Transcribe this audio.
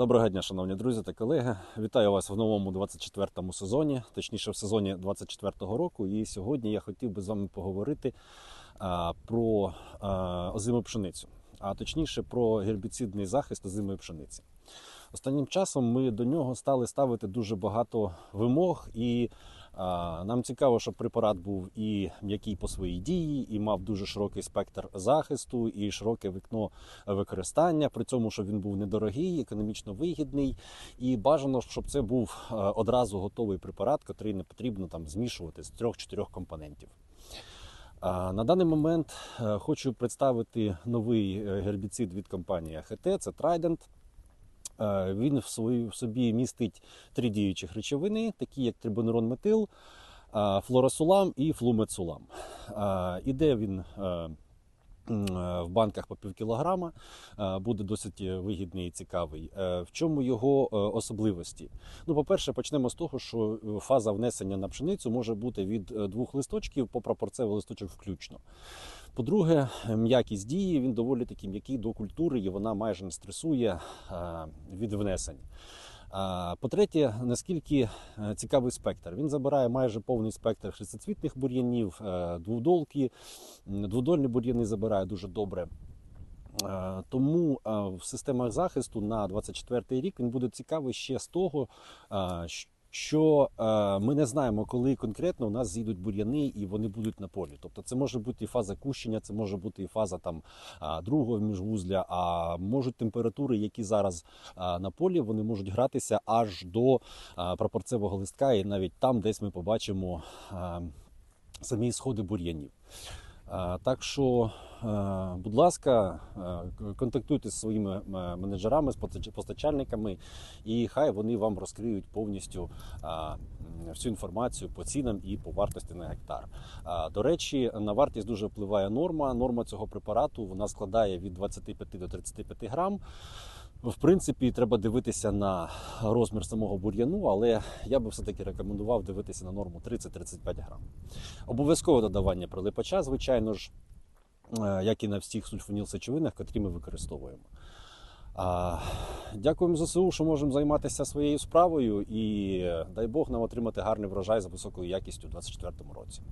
Доброго дня, шановні друзі та колеги. Вітаю вас в новому 24-му сезоні, точніше в сезоні 24-го року. І сьогодні я хотів би з вами поговорити а, про а, озиму пшеницю, а точніше про гербіцидний захист озимої пшениці. Останнім часом ми до нього стали ставити дуже багато вимог, і нам цікаво, щоб препарат був і м'який по своїй дії, і мав дуже широкий спектр захисту, і широке вікно використання. При цьому, щоб він був недорогий, економічно вигідний, і бажано, щоб це був е, одразу готовий препарат, який не потрібно там змішувати з трьох-чотирьох компонентів. На даний момент е, хочу представити новий е, гербіцид від компанії АХТ, це Trident. Е, Він в свої- в собі містить три діючих речовини, такі як трибонерон метил, е, флоросулам і флумецулам. Е, Іде він в банках по пів кілограма, буде досить вигідний і цікавий. В чому його особливості? Ну, по-перше, почнемо з того, що фаза внесення на пшеницю може бути від двох листочків по пропорцевий листочок включно. По-друге, м'якість дії він доволі таки м'який до культури, і вона майже не стресує е, від внесень. А, По-третє, наскільки е, цікавий спектр. Він забирає майже повний спектр хрестоцвітних бур'янів, е, двудолки, м, бур'яни забирає дуже добре. Е, Тому е, в системах захисту на 24-й рік він буде цікавий ще з того, е, щ- що е, ми не знаємо, коли конкретно у нас зійдуть бур'яни і вони будуть на полі. Тобто це може бути і фаза кущення, це може бути і фаза там другого міжвузля, а можуть температури, які зараз на полі, вони можуть гратися аж до а, прапорцевого листка, і навіть там десь ми побачимо самі сходи бур'янів. Так що, е, будь ласка, е, контактуйте зі своїми е, менеджерами, з постач- постачальниками, і хай вони вам розкриють повністю всю інформацію по цінам і по вартості на гектар. До речі, на вартість дуже впливає норма. Норма цього препарату вона складає від 25 до 35 грам. В принципі, треба дивитися на розмір самого бур'яну, але я би все-таки рекомендував дивитися на норму 30-35 грам. Обов'язкове додавання прилипача, звичайно ж, е, як і на всіх сульфонілсечовинах, котрі ми використовуємо. Дякуємо ЗСУ, що можемо займатися своєю справою, і е, дай Бог нам отримати гарний врожай за високою якістю у 2024 році.